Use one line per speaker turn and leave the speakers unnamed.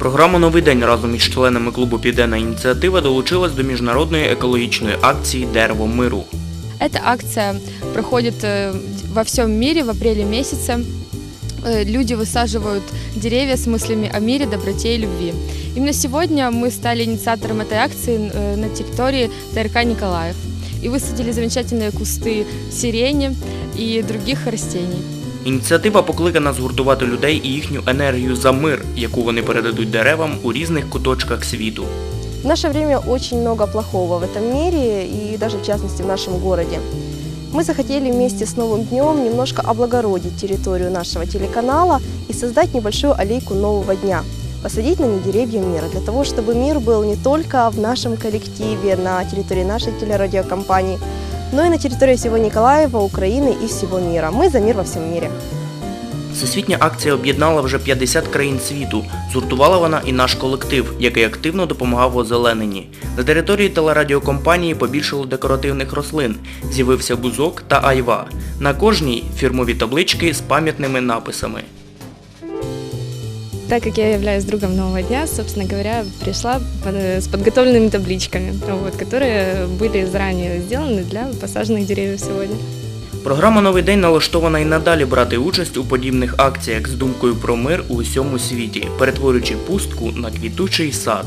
Програма Новий день разом із членами клубу Південна ініціатива долучилась до міжнародної екологічної акції Дерево миру.
Эта акция проходит э, во всем мире в апреле месяце. Э, Люди высаживают деревья с мыслями о мире, доброте и любви. Именно сегодня мы стали инициатором этой акции э, на территории ТРК Николаев и высадили замечательные кусты сирени и других растений.
Ініціатива покликана згуртувати людей і їхню енергію за мир, яку вони передадуть деревам у різних куточках світу.
В наше время очень много плохого в этом мире и даже в частности в нашем городе. Мы захотели вместе с Новым днем немножко облагородить территорию нашего телеканала и создать небольшую аллейку нового дня. Посадить на ней деревья мира, для того, чтобы мир был не только в нашем коллективе, на территории нашей телерадиокомпании, но и на территории всего Николаева, Украины и всего мира. Мы за мир во всем мире.
Всесвітня акція об'єднала вже 50 країн світу. Згуртувала вона і наш колектив, який активно допомагав озелененні. На території телерадіокомпанії побільшало декоративних рослин. З'явився бузок та айва. На кожній фірмові таблички з пам'ятними написами.
Так как я являюсь другом нового дня, собственно говоря, пришла под- с подготовленными табличками, вот, которые были заранее сделаны для посаженных деревьев сегодня.
Програма Новий день налаштована і надалі брати участь у подібних акціях з думкою про мир у усьому світі, перетворюючи пустку на квітучий сад.